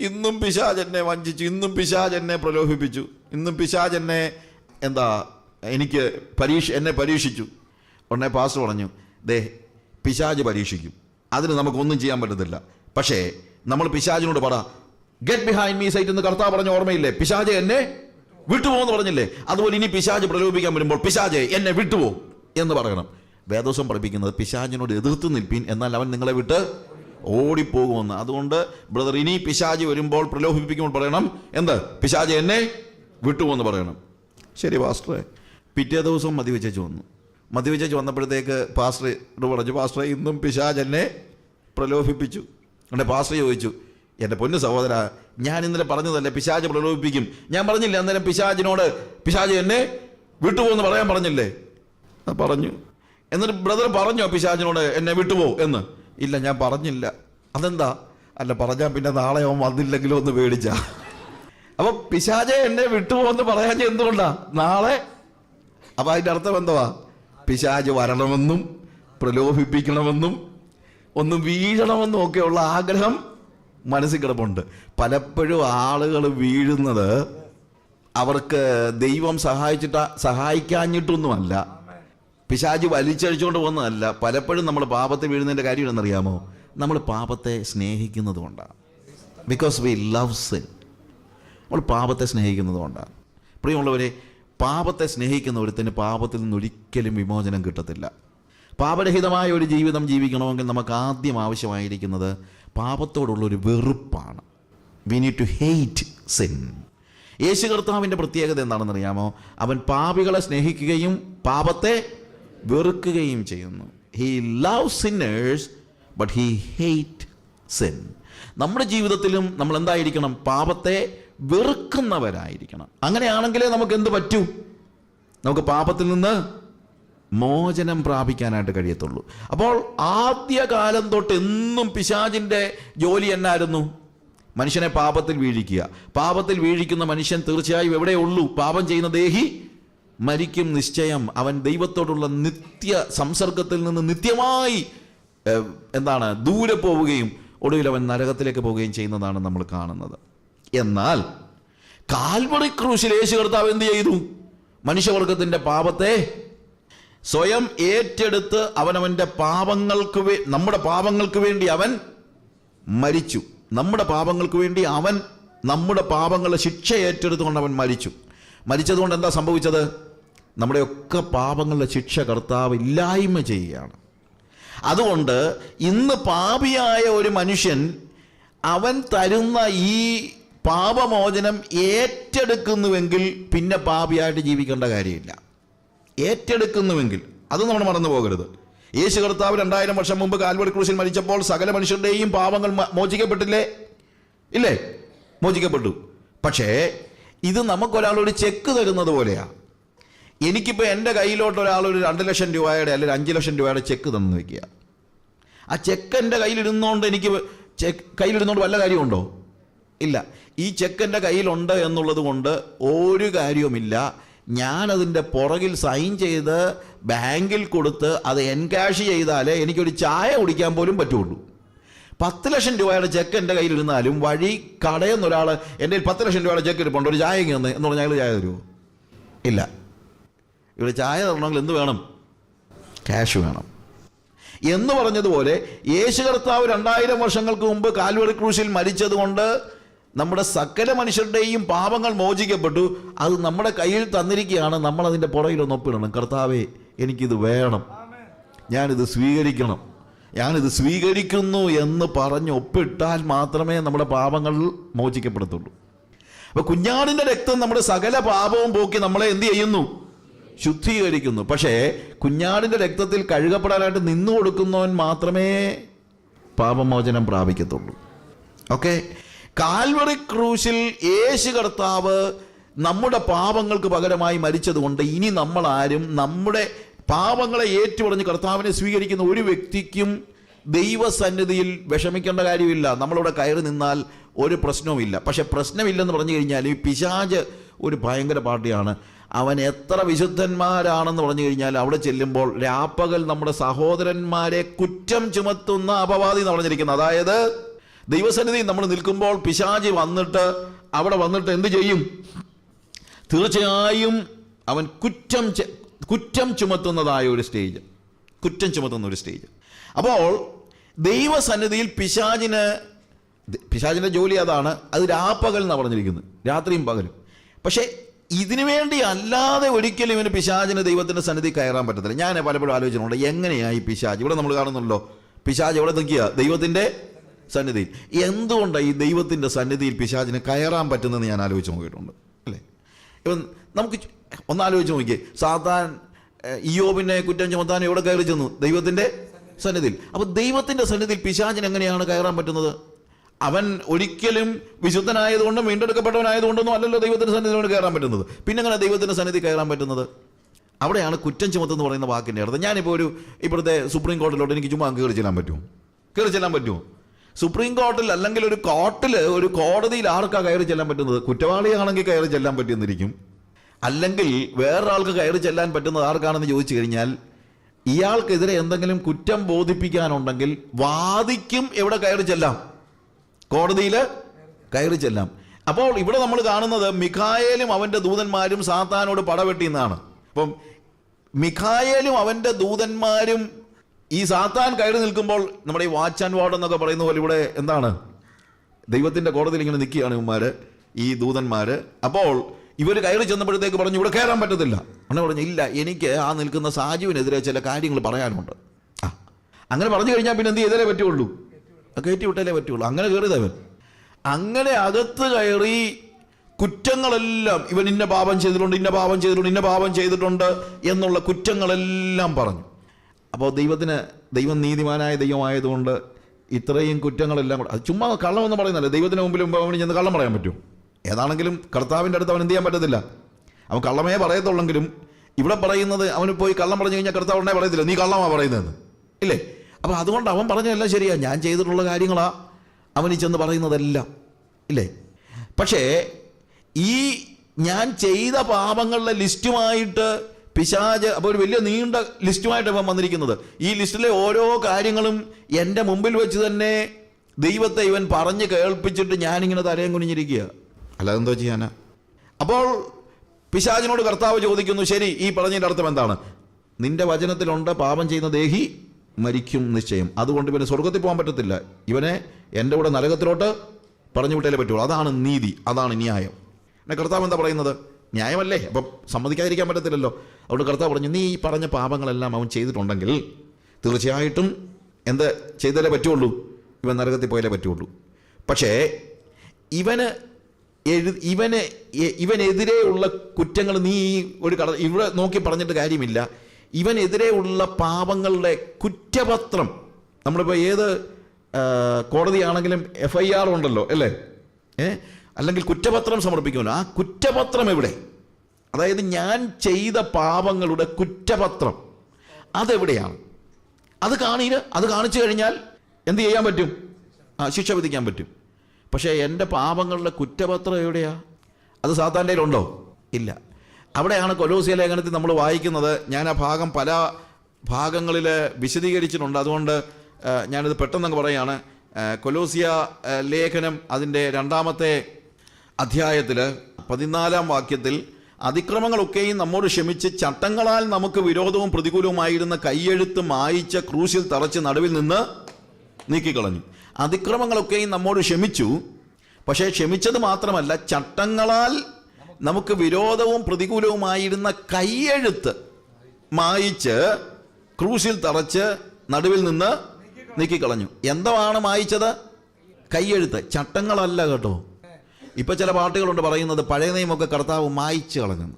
ഇന്നും പിശാജ് എന്നെ വഞ്ചിച്ചു ഇന്നും പിശാജ് എന്നെ പ്രലോഭിപ്പിച്ചു ഇന്നും പിശാജ് എന്നെ എന്താ എനിക്ക് പരീക്ഷ എന്നെ പരീക്ഷിച്ചു. ഉടനെ പാസ് പറഞ്ഞു ദേ പിശാജ് പരീക്ഷിക്കും. അതിന് നമുക്കൊന്നും ചെയ്യാൻ പറ്റത്തില്ല. പക്ഷേ നമ്മൾ പിശാജിനോട് പറ ഗെറ്റ് ബിഹൈൻഡ് മീ സൈറ്റ് എന്ന് കർത്താവ് പറഞ്ഞ ഓർമ്മയില്ലേ? പിശാജ് എന്നെ വിട്ടുപോകുമെന്ന് പറഞ്ഞില്ലേ? അതുപോലെ ഇനി പിശാജ് പ്രലോഭിക്കാൻ വരുമ്പോൾ പിശാജ് എന്നെ വിട്ടുപോകും. എന്ന് പറയണം. വേദോസം പഠിപ്പിക്കുന്നത് പിശാജിനോട് എതിർത്ത് നിൽപ്പീൻ എന്നാൽ അവൻ നിങ്ങളെ വിട്ട് ഓടിപ്പോകുമെന്ന്. അതുകൊണ്ട് ബ്രദർ ഇനി പിശാജി വരുമ്പോൾ പ്രലോഭിപ്പിക്കുമ്പോൾ പറയണം എന്ത്? പിശാജി എന്നെ വിട്ടുപോകുമെന്ന് പറയണം. ശരി പാസ്റ്ററെ. പിറ്റേ ദിവസം മദ്യവെച്ചു വന്നു. മദ്യവെച്ചു വന്നപ്പോഴത്തേക്ക് പാസ്റ്റർ പറഞ്ഞു പാസ്റ്ററെ ഇന്നും പിശാജ് എന്നെ പ്രലോഭിപ്പിച്ചു. എന്റെ പാസ്റ്റർ ചോദിച്ചു എന്റെ പൊന്നു സഹോദര ഞാൻ ഇന്നലെ പറഞ്ഞതല്ലേ പിശാജ് പ്രലോഭിപ്പിക്കും? ഞാൻ പറഞ്ഞില്ല അന്നേരം പിശാജിനോട് പിശാജ് എന്നെ വിട്ടുപോകുമെന്ന് പറയാൻ പറഞ്ഞില്ലേ? പറഞ്ഞു. എന്നിട്ട് ബ്രദർ പറഞ്ഞോ പിശാജിനോട് എന്നെ വിട്ടുപോകും എന്ന്. ഇല്ല ഞാൻ പറഞ്ഞില്ല. അതെന്താ? അല്ല പറഞ്ഞാൽ പിന്നെ നാളെ അവൻ വന്നില്ലെങ്കിലും ഒന്ന് പേടിച്ച. അപ്പൊ പിശാചെ എന്നെ വിട്ടുപോകുമെന്ന് പറയാൻ എന്തുകൊണ്ടാ? നാളെ? അപ്പൊ അതിന്റെ അർത്ഥം എന്തുവാ? പിശാജ് വരണമെന്നും പ്രലോഭിപ്പിക്കണമെന്നും ഒന്ന് വീഴണമെന്നും ഒക്കെയുള്ള ആഗ്രഹം മനസ്സിൽ കിടപ്പുണ്ട്. പലപ്പോഴും ആളുകൾ വീഴുന്നത് അവർക്ക് ദൈവം സഹായിച്ചിട്ട സഹായിക്കാഞ്ഞിട്ടൊന്നുമല്ല. പിശാജ് വലിച്ചഴിച്ചുകൊണ്ട് പോകുന്നതല്ല. പലപ്പോഴും നമ്മൾ പാപത്തെ വീഴുന്നതിന്റെ കാര്യം എന്നറിയാമോ നമ്മൾ പാപത്തെ സ്നേഹിക്കുന്നതുകൊണ്ടാണ്. ബിക്കോസ് വി ലവ് സിൻ നമ്മൾ പാപത്തെ സ്നേഹിക്കുന്നതുകൊണ്ടാണ്. പ്രിയമുള്ളവരെ പാപത്തെ സ്നേഹിക്കുന്ന ഒരുത്തിന് പാപത്തിൽ നിന്നൊരിക്കലും വിമോചനം കിട്ടത്തില്ല. പാപരഹിതമായ ഒരു ജീവിതം ജീവിക്കണമെങ്കിൽ നമുക്ക് ആദ്യം ആവശ്യമായിരിക്കുന്നത് പാപത്തോടുള്ളൊരു വെറുപ്പാണ്. We need to hate sin Yesu കർത്താവിന്റെ പ്രത്യേകത എന്താണെന്നറിയാമോ? അവൻ പാപികളെ സ്നേഹിക്കുകയും പാപത്തെ വെറുക്കുകയും ചെയ്യുന്നു. He love sinners but he hate sin നമ്മുടെ ജീവിതത്തിലും നമ്മൾ എന്തായിരിക്കണം? പാപത്തെ വെറുക്കുന്നവരായിരിക്കണം. അങ്ങനെയാണെങ്കിലേ നമുക്ക് എന്ത് പറ്റൂ? നമുക്ക് പാപത്തിൽ നിന്ന് മോചനം പ്രാപിക്കാനായിട്ട് കഴിയത്തുള്ളൂ. അപ്പോൾ ആദ്യകാലം തൊട്ട് എന്നും പിശാചിന്റെ ജോലി എന്നായിരുന്നു? മനുഷ്യനെ പാപത്തിൽ വീഴിക്കുക. പാപത്തിൽ വീഴിക്കുന്ന മനുഷ്യൻ തീർച്ചയായും എവിടെയുള്ളൂ? പാപം ചെയ്യുന്ന ദേഹി മരിക്കും നിശ്ചയം. അവൻ ദൈവത്തോടുള്ള നിത്യ സംസർഗത്തിൽ നിന്ന് നിത്യമായി എന്താണ് ദൂരെ പോവുകയും ഒടുവിൽ അവൻ നരകത്തിലേക്ക് പോവുകയും ചെയ്യുന്നതാണ് നമ്മൾ കാണുന്നത്. എന്നാൽ കാൽവറി ക്രൂശിൽ യേശു കർത്താവ് എന്ത് ചെയ്തു? മനുഷ്യവർഗത്തിന്റെ പാപത്തെ സ്വയം ഏറ്റെടുത്ത് അവനവന്റെ പാപങ്ങൾക്ക് വേ നമ്മുടെ പാപങ്ങൾക്ക് വേണ്ടി അവൻ മരിച്ചു. നമ്മുടെ പാപങ്ങൾക്ക് വേണ്ടി അവൻ നമ്മുടെ പാപങ്ങളുടെ ശിക്ഷ ഏറ്റെടുത്തുകൊണ്ട് അവൻ മരിച്ചു. മരിച്ചതുകൊണ്ട് എന്താ സംഭവിച്ചത്? നമ്മുടെയൊക്കെ പാപങ്ങളുടെ ശിക്ഷ കർത്താവ് ഇല്ലായ്മ ചെയ്യുകയാണ്. അതുകൊണ്ട് ഇന്ന് പാപിയായ ഒരു മനുഷ്യൻ അവൻ തരുന്ന ഈ പാപമോചനം ഏറ്റെടുക്കുന്നുവെങ്കിൽ പിന്നെ പാപിയായിട്ട് ജീവിക്കേണ്ട കാര്യമില്ല. ഏറ്റെടുക്കുന്നുവെങ്കിൽ. അത് നമ്മൾ മറന്നു പോകരുത്. യേശു കർത്താവ് രണ്ടായിരം വർഷം മുമ്പ് കാൽവടി ക്രൂശിൽ മരിച്ചപ്പോൾ സകല മനുഷ്യരുടെയും പാപങ്ങൾ മോചിക്കപ്പെട്ടില്ലേ? ഇല്ലേ? മോചിക്കപ്പെട്ടു. പക്ഷേ ഇത് നമുക്കൊരാളൊരു ചെക്ക് തരുന്നത് പോലെയാ. എനിക്കിപ്പോൾ എന്റെ കയ്യിലോട്ട് ഒരാൾ ഒരു രണ്ട് ലക്ഷം രൂപയുടെ അല്ലെങ്കിൽ അഞ്ച് ലക്ഷം രൂപയുടെ ചെക്ക് തന്നു വെക്കുക ആ ചെക്ക് എന്റെ കയ്യിലിരുന്നുകൊണ്ട് എനിക്ക് ചെക്ക് കയ്യിലിരുന്നുകൊണ്ട് വല്ല കാര്യമുണ്ടോ? ഇല്ല. ഈ ചെക്ക് എന്റെ കയ്യിലുണ്ട് എന്നുള്ളത് കൊണ്ട് ഒരു കാര്യവുമില്ല. ഞാനതിന്റെ പുറകിൽ സൈൻ ചെയ്ത് ബാങ്കിൽ കൊടുത്ത് അത് എൻകാഷ് ചെയ്താലേ എനിക്കൊരു ചായ കുടിക്കാൻ പോലും പറ്റുള്ളൂ. പത്ത് ലക്ഷം രൂപയുടെ ചെക്ക് എന്റെ കയ്യിലിരുന്നാലും വഴി കടയെന്നൊരാൾ എന്റെ കയ്യിൽ പത്ത് ലക്ഷം രൂപയുടെ ചെക്ക് ഇരിപ്പുണ്ട് ഒരു ചായ ഇങ്ങനെ എന്ന് പറഞ്ഞാൽ ചായ തരുമോ? ഇല്ല. ഇവിടെ ചായ തരണമെങ്കിൽ എന്ത് വേണം? ക്യാഷ് വേണം. എന്ന് പറഞ്ഞതുപോലെ യേശു കർത്താവ് രണ്ടായിരം വർഷങ്ങൾക്ക് മുമ്പ് കാൽവറി ക്രൂശിൽ മരിച്ചതുകൊണ്ട് നമ്മുടെ സകല മനുഷ്യരുടെയും പാപങ്ങൾ മോചിക്കപ്പെട്ടു. അത് നമ്മുടെ കയ്യിൽ തന്നിരിക്കുകയാണ്. നമ്മൾ അതിന്റെ പുറകിലൊന്ന് ഒപ്പിടണം. കർത്താവേ എനിക്കിത് വേണം. ഞാനിത് സ്വീകരിക്കണം. ഞാനിത് സ്വീകരിക്കുന്നു എന്ന് പറഞ്ഞ് ഒപ്പിട്ടാൽ മാത്രമേ നമ്മുടെ പാപങ്ങൾ മോചിക്കപ്പെടത്തുള്ളൂ. അപ്പൊ കുഞ്ഞാടിന്റെ രക്തം നമ്മുടെ സകല പാപവും പോക്കി നമ്മളെ എന്ത് ചെയ്യുന്നു? ശുദ്ധീകരിക്കുന്നു. പക്ഷേ കുഞ്ഞാടിന്റെ രക്തത്തിൽ കഴുകപ്പെടാനായിട്ട് നിന്നു കൊടുക്കുന്നവൻ മാത്രമേ പാപമോചനം പ്രാപിക്കത്തുള്ളൂ. ഓക്കെ? കാൽവറി ക്രൂശിൽ യേശു കർത്താവ് നമ്മുടെ പാപങ്ങൾക്ക് പകരമായി മരിച്ചതുകൊണ്ട് ഇനി നമ്മളാരും നമ്മുടെ പാപങ്ങളെ ഏറ്റുപറഞ്ഞ് കർത്താവിനെ സ്വീകരിക്കുന്ന ഒരു വ്യക്തിക്കും ദൈവസന്നിധിയിൽ വിഷമിക്കേണ്ട കാര്യമില്ല. നമ്മളിവിടെ കയറി നിന്നാൽ ഒരു പ്രശ്നവുമില്ല. പക്ഷെ പ്രശ്നമില്ലെന്ന് പറഞ്ഞു കഴിഞ്ഞാൽ ഈ പിശാജ് ഒരു ഭയങ്കര പാർട്ടിയാണ്. അവൻ എത്ര വിശുദ്ധന്മാരാണെന്ന് പറഞ്ഞു കഴിഞ്ഞാൽ അവിടെ ചെല്ലുമ്പോൾ രാപ്പകൽ നമ്മുടെ സഹോദരന്മാരെ കുറ്റം ചുമത്തുന്ന അപവാദി എന്ന് പറഞ്ഞിരിക്കുന്നത് അതായത് ദൈവസന്നിധി നമ്മൾ നിൽക്കുമ്പോൾ പിശാചി വന്നിട്ട് അവിടെ വന്നിട്ട് എന്ത് ചെയ്യും? തീർച്ചയായും അവൻ കുറ്റം കുറ്റം ചുമത്തുന്നതായ ഒരു സ്റ്റേജ് കുറ്റം ചുമത്തുന്ന ഒരു സ്റ്റേജ് അപ്പോൾ ദൈവസന്നിധിയിൽ പിശാചിന് പിശാചിന്റെ ജോലി അതാണ്. അത് രാപ്പകൽ എന്നാണ് പറഞ്ഞിരിക്കുന്നത്. രാത്രിയും പകലും. പക്ഷേ ഇതിനു വേണ്ടി അല്ലാതെ ഒരിക്കലും ഇവന് പിശാചിന് ദൈവത്തിന്റെ സന്നിധി കയറാൻ പറ്റത്തില്ല. ഞാൻ പലപ്പോഴും ആലോചിച്ചിട്ടുണ്ട് എങ്ങനെയായി പിശാജ് ഇവിടെ നമ്മൾ കാണുന്നുണ്ടല്ലോ. പിശാജ് എവിടെ നിൽക്കുക? ദൈവത്തിന്റെ സന്നിധിയിൽ. എന്തുകൊണ്ടാണ് ഈ ദൈവത്തിന്റെ സന്നിധിയിൽ പിശാചിന് കയറാൻ പറ്റുന്നതെന്ന് ഞാൻ ആലോചിച്ച് നോക്കിയിട്ടുണ്ട്. അല്ലേ? ഇപ്പം നമുക്ക് ഒന്ന് ഒന്നാലോചിച്ച് നോക്കിയേ. സാത്താൻ ഏഹ്, ഇയ്യോബിനെ കുറ്റം ചുമത്താൻ എവിടെ കയറി ചെന്നു? ദൈവത്തിന്റെ സന്നിധിയിൽ. അപ്പോൾ ദൈവത്തിന്റെ സന്നിധിയിൽ പിശാചിന് എങ്ങനെയാണ് കയറാൻ പറ്റുന്നത്? അവൻ ഒരിക്കലും വിശുദ്ധനായതുകൊണ്ടും വീണ്ടെടുക്കപ്പെട്ടവനായതുകൊണ്ടൊന്നും അല്ലല്ലോ ദൈവത്തിന്റെ സന്നിധിയിലോട് കയറാൻ പറ്റുന്നത്. പിന്നെ അങ്ങനെ ദൈവത്തിന്റെ സന്നിധി കയറാൻ പറ്റുന്നത്? അവിടെയാണ് കുറ്റം ചുമത്തെന്ന് പറയുന്ന വാക്കിന്റെ അർത്ഥം. ഞാനിപ്പോൾ ഒരു ഇപ്പോഴത്തെ സുപ്രീം കോടതിയിലോട്ട് എനിക്ക് ചുമ്മാ കയറി ചെല്ലാൻ പറ്റുമോ? കയറി ചെല്ലാൻ പറ്റുമോ? സുപ്രീം കോർട്ടിൽ അല്ലെങ്കിൽ ഒരു കോർട്ടിൽ ഒരു കോടതിയിൽ ആർക്കാണ് കയറി ചെല്ലാൻ പറ്റുന്നത്? കുറ്റവാളിയാണെങ്കിൽ കയറി ചെല്ലാൻ പറ്റുന്നിരിക്കും അല്ലെങ്കിൽ വേറൊരാൾക്ക് കയറി ചെല്ലാൻ പറ്റുന്നത് ആർക്കാണെന്ന് ചോദിച്ചു കഴിഞ്ഞാൽ ഇയാൾക്കെതിരെ എന്തെങ്കിലും കുറ്റം ബോധിപ്പിക്കാനുണ്ടെങ്കിൽ വാദിക്കും എവിടെ കയറി ചെല്ലാം. കോടതിയിൽ കയറി ചെല്ലാം. അപ്പോൾ ഇവിടെ നമ്മൾ കാണുന്നത് മിഖായേലും അവന്റെ ദൂതന്മാരും സാത്താനോട് പടവെട്ടി എന്നാണ്. അപ്പം മിഖായേലും അവന്റെ ദൂതന്മാരും ഈ സാത്താൻ കയറി നിൽക്കുമ്പോൾ നമ്മുടെ ഈ വാച്ച് ആൻഡ് വാർഡ് എന്നൊക്കെ പറയുന്ന പോലെ ഇവിടെ എന്താണ്? ദൈവത്തിന്റെ കോടതിയിൽ ഇങ്ങനെ നിൽക്കുകയാണ് ഇവന്മാർ ഈ ദൂതന്മാർ അപ്പോൾ ഇവർ കയറി ചെന്നപ്പോഴത്തേക്ക് പറഞ്ഞു ഇവിടെ കയറാൻ പറ്റത്തില്ല. അങ്ങനെ പറഞ്ഞു ഇല്ല എനിക്ക് ആ നിൽക്കുന്ന സാജുവിനെതിരെ ചില കാര്യങ്ങൾ പറയാനുണ്ട്. ആ അങ്ങനെ പറഞ്ഞു കഴിഞ്ഞാൽ പിന്നെ എന്ത് ചെയ്താലേ പറ്റുള്ളൂ? കയറ്റി വിട്ടാലേ പറ്റുള്ളൂ. അങ്ങനെ കയറിയതവൻ അങ്ങനെ അകത്ത് കയറി കുറ്റങ്ങളെല്ലാം ഇവൻ ഇന്ന പാപം ചെയ്തിട്ടുണ്ട് ഇന്ന പാപം ചെയ്തിട്ടുണ്ട് ഇന്ന പാപം ചെയ്തിട്ടുണ്ട് എന്നുള്ള കുറ്റങ്ങളെല്ലാം പറഞ്ഞു. അപ്പോൾ ദൈവത്തിന് ദൈവം നീതിമാനായ ദൈവമായതുകൊണ്ട് ഇത്രയും കുറ്റങ്ങളെല്ലാം കൂടെ അത് ചുമ്മാ കള്ളമെന്ന് പറയുന്നല്ലേ ദൈവത്തിന് മുമ്പിൽ മുമ്പ് അവന് ചെന്ന് കള്ളം പറയാൻ പറ്റും. ഏതാണെങ്കിലും കർത്താവിന്റെ അടുത്ത് അവൻ എന്ത് ചെയ്യാൻ പറ്റത്തില്ല. അവൻ കള്ളമേ പറയത്തുള്ളെങ്കിലും ഇവിടെ പറയുന്നത് അവന് പോയി കള്ളം പറഞ്ഞു കഴിഞ്ഞാൽ കർത്താവ് ഉടനെ പറയത്തില്ല. നീ കള്ളമാണ് പറയുന്നതെന്ന്. ഇല്ലേ? അപ്പോൾ അതുകൊണ്ട് അവൻ പറഞ്ഞതെല്ലാം ശരിയാ. ഞാൻ ചെയ്തിട്ടുള്ള കാര്യങ്ങളാണ് അവൻ ഈ ചെന്ന് പറയുന്നതെല്ലാം. ഇല്ലേ? പക്ഷേ ഈ ഞാൻ ചെയ്ത പാപങ്ങളുടെ ലിസ്റ്റുമായിട്ട് പിശാജ് അപ്പോൾ ഒരു വലിയ നീണ്ട ലിസ്റ്റുമായിട്ട് ഇവൻ വന്നിരിക്കുന്നത്. ഈ ലിസ്റ്റിലെ ഓരോ കാര്യങ്ങളും എന്റെ മുമ്പിൽ വെച്ച് തന്നെ ദൈവത്തെ ഇവൻ പറഞ്ഞ് കേൾപ്പിച്ചിട്ട് ഞാനിങ്ങനെ തലയും കുനിഞ്ഞിരിക്കുക. അല്ലാതെ എന്തോ ചെയ്യാനാ? അപ്പോൾ പിശാജിനോട് കർത്താവ് ചോദിക്കുന്നു ശരി ഈ പറഞ്ഞതിന്റെ അർത്ഥം എന്താണ്? നിന്റെ വചനത്തിലുണ്ട് പാപം ചെയ്യുന്ന ദേഹി മരിക്കും നിശ്ചയം. അതുകൊണ്ട് ഇവന് സ്വർഗത്തിൽ പോകാൻ പറ്റത്തില്ല. ഇവനെ എന്റെ കൂടെ നരകത്തിലോട്ട് പറഞ്ഞു വിട്ടേ പറ്റുള്ളൂ. അതാണ് നീതി അതാണ് ന്യായം. എന്നെ കർത്താവ് എന്താ പറയുന്നത്? ന്യായമല്ലേ? അപ്പം സമ്മതിക്കാതിരിക്കാൻ പറ്റത്തില്ലല്ലോ. അതുകൊണ്ട് കർത്താവ് പറഞ്ഞു നീ ഈ പറഞ്ഞ പാപങ്ങളെല്ലാം അവൻ ചെയ്തിട്ടുണ്ടെങ്കിൽ തീർച്ചയായിട്ടും എന്ത് ചെയ്താലേ പറ്റുള്ളൂ. ഇവൻ നരകത്തിൽ പോയാലേ പറ്റുള്ളൂ. പക്ഷേ ഇവന് എഴു ഇവന് ഇവനെതിരെയുള്ള കുറ്റങ്ങൾ നീ ഒരു കട ഇവിടെ നോക്കി പറഞ്ഞിട്ട് കാര്യമില്ല. ഇവനെതിരെയുള്ള പാപങ്ങളുടെ കുറ്റപത്രം. നമ്മളിപ്പോൾ ഏത് കോടതിയാണെങ്കിലും എഫ് ഐ ആർ ഉണ്ടല്ലോ അല്ലേ? ഏ? അല്ലെങ്കിൽ കുറ്റപത്രം സമർപ്പിക്കുമല്ലോ. ആ കുറ്റപത്രം എവിടെ? അതായത് ഞാൻ ചെയ്ത പാപങ്ങളുടെ കുറ്റപത്രം അതെവിടെയാണ്? അത് കാണില്ല അത് കാണിച്ചു കഴിഞ്ഞാൽ എന്ത് ചെയ്യാൻ പറ്റും? ആ ശിക്ഷ വിധിക്കാൻ പറ്റും. പക്ഷേ എന്റെ പാപങ്ങളുടെ കുറ്റപത്രം എവിടെയാണ് അത് സാത്താന്റെ ഉണ്ടോ ഇല്ല. അവിടെയാണ് കൊലോസിയ ലേഖനത്തിൽ നമ്മൾ വായിക്കുന്നത്. ഞാൻ ആ ഭാഗം പല ഭാഗങ്ങളിൽ വിശദീകരിച്ചിട്ടുണ്ട്. അതുകൊണ്ട് ഞാനിത് പെട്ടെന്നങ്ങ് പറയുകയാണ് കൊലോസിയ ലേഖനം അതിന്റെ രണ്ടാമത്തെ അധ്യായത്തിൽ പതിനാലാം വാക്യത്തിൽ അതിക്രമങ്ങളൊക്കെയും നമ്മോട് ക്ഷമിച്ച് ചട്ടങ്ങളാൽ നമുക്ക് വിരോധവും പ്രതികൂലവുമായിരുന്ന കൈയെഴുത്ത് മായിച്ച ക്രൂശിൽ തറച്ച് നടുവിൽ നിന്ന് നീക്കിക്കളഞ്ഞു. അതിക്രമങ്ങളൊക്കെയും നമ്മോട് ക്ഷമിച്ചു. പക്ഷേ ക്ഷമിച്ചത് മാത്രമല്ല ചട്ടങ്ങളാൽ നമുക്ക് വിരോധവും പ്രതികൂലവുമായിരുന്ന കൈയെഴുത്ത് മായിച്ച് ക്രൂശിൽ തറച്ച് നടുവിൽ നിന്ന് നീക്കിക്കളഞ്ഞു. എന്താണ് മായിച്ചത്? കൈയെഴുത്ത്. ചട്ടങ്ങളല്ല കേട്ടോ. ഇപ്പം ചില പാട്ടുകളുണ്ട് പറയുന്നത് പഴയ നിയമൊക്കെ കർത്താവ് മായിച്ച് കളഞ്ഞെന്ന്.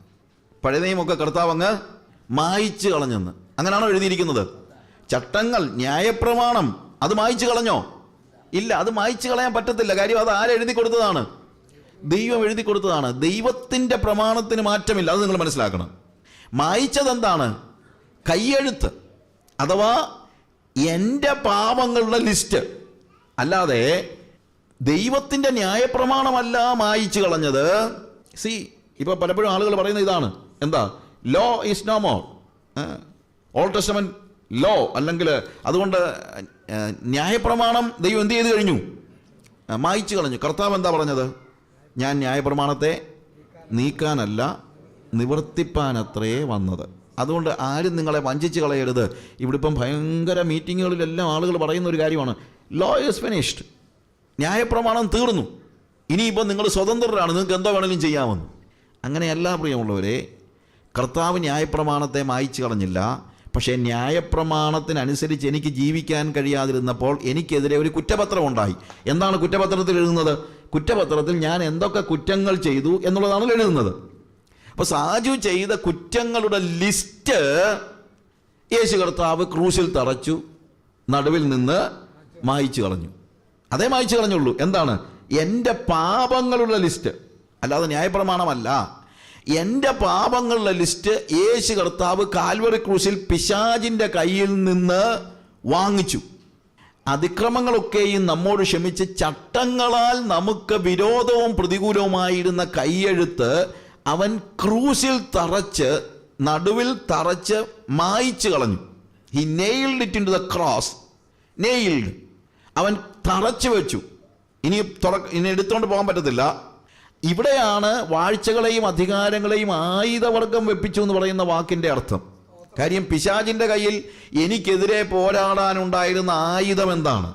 പഴയ നിയമൊക്കെ കർത്താവ് അങ്ങ് മായിച്ച് കളഞ്ഞെന്ന്. അങ്ങനെയാണോ എഴുതിയിരിക്കുന്നത്? ചട്ടങ്ങൾ ന്യായപ്രമാണം അത് മായിച്ച് കളഞ്ഞോ? ഇല്ല അത് മായിച്ച് കളയാൻ പറ്റത്തില്ല. കാര്യം അത് ആരെഴുതി കൊടുത്തതാണ് ദൈവം എഴുതി കൊടുത്തതാണ്. ദൈവത്തിന്റെ പ്രമാണത്തിന് മാറ്റമില്ല. അത് നിങ്ങൾ മനസ്സിലാക്കണം. മായിച്ചത് എന്താണ് കയ്യെഴുത്ത്. അഥവാ എന്റെ പാപങ്ങളുടെ ലിസ്റ്റ്. അല്ലാതെ ദൈവത്തിന്റെ ന്യായപ്രമാണമല്ല മായിച്ചു കളഞ്ഞത്. സി ഇപ്പോൾ പലപ്പോഴും ആളുകൾ പറയുന്ന ഇതാണ്. എന്താ? Law is no more old testament law അല്ലെങ്കിൽ അതുകൊണ്ട് ന്യായപ്രമാണം ദൈവം എന്ത് ചെയ്ത് കഴിഞ്ഞു? മായിച്ചു കളഞ്ഞു. കർത്താവ് എന്താ പറഞ്ഞത്? ഞാൻ ന്യായപ്രമാണത്തെ നീക്കാനല്ല നിവർത്തിപ്പാനത്രേ വന്നത്. അതുകൊണ്ട് ആരും നിങ്ങളെ വഞ്ചിച്ച് കളയരുത്. ഇവിടെ ഇപ്പം ഭയങ്കര മീറ്റിങ്ങുകളിലെല്ലാം ആളുകൾ പറയുന്ന ഒരു കാര്യമാണ് ലോ ഈസ് ഫിനിഷ്ഡ് ന്യായപ്രമാണം തീർന്നു. ഇനിയിപ്പോൾ നിങ്ങൾ സ്വതന്ത്രരാണ്. നിങ്ങൾക്ക് എന്തോ വേണമെങ്കിലും ചെയ്യാമെന്ന്. അങ്ങനെയല്ല പ്രിയമുള്ളവരെ കർത്താവ് ന്യായപ്രമാണത്തെ മായ്ച്ചു കളഞ്ഞില്ല. പക്ഷേ ന്യായപ്രമാണത്തിനനുസരിച്ച് എനിക്ക് ജീവിക്കാൻ കഴിയാതിരുന്നപ്പോൾ എനിക്കെതിരെ ഒരു കുറ്റപത്രം ഉണ്ടായി. എന്താണ് കുറ്റപത്രത്തിൽ എഴുതുന്നത്? കുറ്റപത്രത്തിൽ ഞാൻ എന്തൊക്കെ കുറ്റങ്ങൾ ചെയ്തു എന്നുള്ളതാണ് എഴുതുന്നത്. അപ്പോൾ സാജു ചെയ്ത കുറ്റങ്ങളുടെ ലിസ്റ്റ് യേശു കർത്താവ് ക്രൂശിൽ തറച്ചു നടുവിൽ നിന്ന് മായിച്ചു കളഞ്ഞു. അതേ മായിച്ചു കളഞ്ഞുള്ളൂ. എന്താണ്? എന്റെ പാപങ്ങളുടെ ലിസ്റ്റ്. അല്ലാതെ ന്യായപ്രമാണമല്ല. എന്റെ പാപങ്ങളുടെ ലിസ്റ്റ് യേശു കർത്താവ് കാൽവറി ക്രൂശിൽ പിശാജിന്റെ കയ്യിൽ നിന്ന് വാങ്ങിച്ചു. അതിക്രമങ്ങളൊക്കെയും നമ്മോട് ക്ഷമിച്ച് ചട്ടങ്ങളാൽ നമുക്ക് വിരോധവും പ്രതികൂലവുമായിരുന്ന കൈയെഴുത്ത് അവൻ ക്രൂസിൽ തറച്ച് നടുവിൽ തറച്ച് മായിച്ചു കളഞ്ഞു. He nailed it into the cross nailed അവൻ തറച്ചു വെച്ചു. ഇനി തുറ ഇനി എടുത്തുകൊണ്ട് പോകാൻ പറ്റത്തില്ല. ഇവിടെയാണ് വാഴ്ചകളെയും അധികാരങ്ങളെയും ആയുധവർഗം വെപ്പിച്ചു എന്ന് പറയുന്ന വാക്കിന്റെ അർത്ഥം. കാര്യം പിശാജിന്റെ കയ്യിൽ എനിക്കെതിരെ പോരാടാനുണ്ടായിരുന്ന ആയുധം എന്താണ്?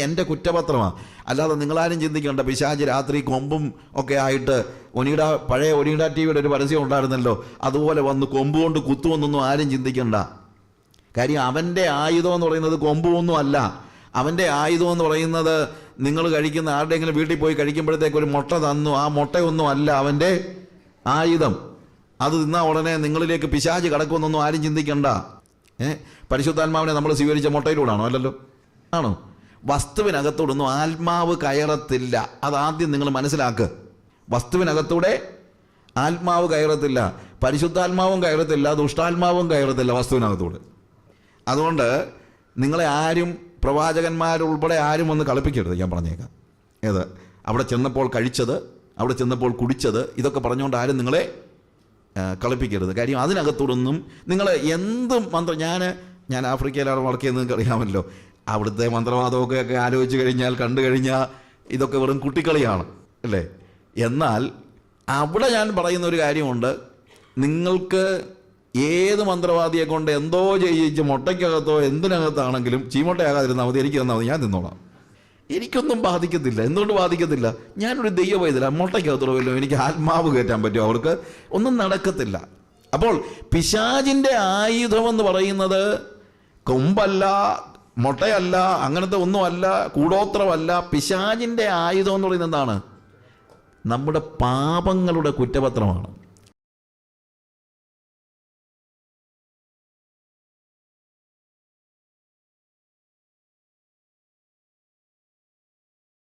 എന്റെ കുറ്റപത്രമാണ് അല്ലാതെ നിങ്ങളാരും ചിന്തിക്കണ്ട. പിശാജ് രാത്രി കൊമ്പും ഒക്കെ ആയിട്ട് ഒനീഡ പഴയ ഒനീഡ ടി വിയുടെ ഒരു പരസ്യം ഉണ്ടായിരുന്നല്ലോ. അതുപോലെ വന്ന് കൊമ്പ് കൊണ്ട് കുത്തുമെന്നൊന്നും ആരും ചിന്തിക്കണ്ട. കാര്യം അവന്റെ ആയുധം എന്ന് പറയുന്നത് കൊമ്പുമൊന്നും അല്ല. അവന്റെ ആയുധം എന്ന് പറയുന്നത് നിങ്ങൾ കഴിക്കുന്ന ആരുടെയെങ്കിലും വീട്ടിൽ പോയി കഴിക്കുമ്പോഴത്തേക്ക് ഒരു മുട്ട തന്നു. ആ മുട്ടയൊന്നും അല്ല അവന്റെ ആയുധം. അത് തിന്നാ ഉടനെ നിങ്ങളിലേക്ക് പിശാജ് കടക്കുമെന്നൊന്നും ആരും ചിന്തിക്കണ്ട. ഏഹ് പരിശുദ്ധാത്മാവിനെ നമ്മൾ സ്വീകരിച്ച മുട്ടയിലൂടാണോ അല്ലല്ലോ. ആണോ? വസ്തുവിനകത്തോടൊന്നും ആത്മാവ് കയറത്തില്ല. അതാദ്യം നിങ്ങൾ മനസ്സിലാക്ക്. വസ്തുവിനകത്തൂടെ ആത്മാവ് കയറത്തില്ല. പരിശുദ്ധാത്മാവും കയറത്തില്ല. ദുഷ്ടാത്മാവും കയറത്തില്ല വസ്തുവിനകത്തൂടെ. അതുകൊണ്ട് നിങ്ങളെ ആരും പ്രവാചകന്മാരുൾപ്പെടെ ആരും ഒന്ന് കളിപ്പിക്കരുത്. ഞാൻ പറഞ്ഞേക്കാം. ഏത്? അവിടെ ചെന്നപ്പോൾ കഴിച്ചത് അവിടെ ചെന്നപ്പോൾ കുടിച്ചത് ഇതൊക്കെ പറഞ്ഞുകൊണ്ട് ആരും നിങ്ങളെ കളിപ്പിക്കരുത്. കാര്യം അതിനകത്തോടൊന്നും നിങ്ങൾ എന്ത് മന്ത്രം ഞാൻ ഞാൻ ആഫ്രിക്കയിലാണ് ചെയ്യുന്നത് നിങ്ങൾക്ക് അറിയാമല്ലോ. അവിടുത്തെ മന്ത്രവാദമൊക്കെ ആലോചിച്ച് കഴിഞ്ഞാൽ കണ്ടു കഴിഞ്ഞാൽ ഇതൊക്കെ വെറും കുട്ടിക്കളിയാണ് അല്ലേ? എന്നാൽ അവിടെ ഞാൻ പറയുന്ന ഒരു കാര്യമുണ്ട്. നിങ്ങൾക്ക് ഏത് മന്ത്രവാദിയെ കൊണ്ട് എന്തോ ചെയ്യിച്ച് മുട്ടയ്ക്കകത്തോ എന്തിനകത്താണെങ്കിലും ചീമൊട്ടയാകാതിരുന്നാൽ മതി എനിക്ക് തന്നാൽ മതി ഞാൻ തിന്നോളാം. എനിക്കൊന്നും ബാധിക്കത്തില്ല. എന്തുകൊണ്ട് ബാധിക്കത്തില്ല? ഞാനൊരു ദൈവ വൈദ്യല മുട്ടയ്ക്കകത്തുള്ളവല്ലോ എനിക്ക് ആത്മാവ് കയറ്റാൻ പറ്റുമോ? അവർക്ക് ഒന്നും നടക്കത്തില്ല. അപ്പോൾ പിശാജിന്റെ ആയുധമെന്ന് പറയുന്നത് കൊമ്പല്ല മുട്ടയല്ല അങ്ങനത്തെ ഒന്നുമല്ല കൂടോത്രമല്ല. പിശാജിന്റെ ആയുധം എന്ന് പറയുന്നത് എന്താണ്? നമ്മുടെ പാപങ്ങളുടെ കുറ്റപത്രമാണ്.